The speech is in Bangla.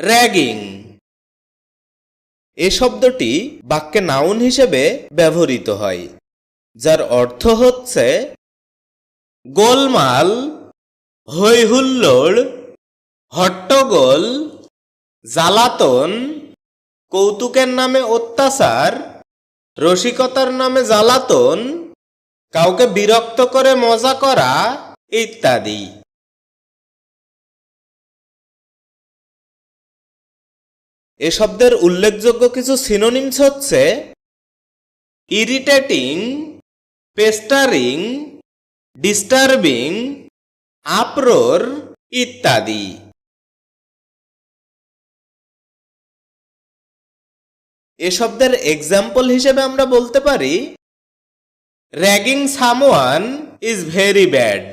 র্যাগিং। এ শব্দটি বাক্যে নাউন হিসেবে ব্যবহৃত হয়, যার অর্থ হচ্ছে, গোলমাল, হৈহুল্লোড়, হট্টগোল, জ্বালাতন, কৌতুকের নামে অত্যাচার, রসিকতার নামে জ্বালাতন, কাউকে বিরক্ত করে মজা করা, ইত্যাদি। এ শব্দের উল্লেখযোগ্য কিছু সিনোনিমস হচ্ছে ইরিটেটিং পেস্টারিং ডিস্টার্বিং আপ্রোর ইত্যাদি। এ শব্দের এক্সাম্পল হিসেবে আমরা বলতে পারি ragging someone is very bad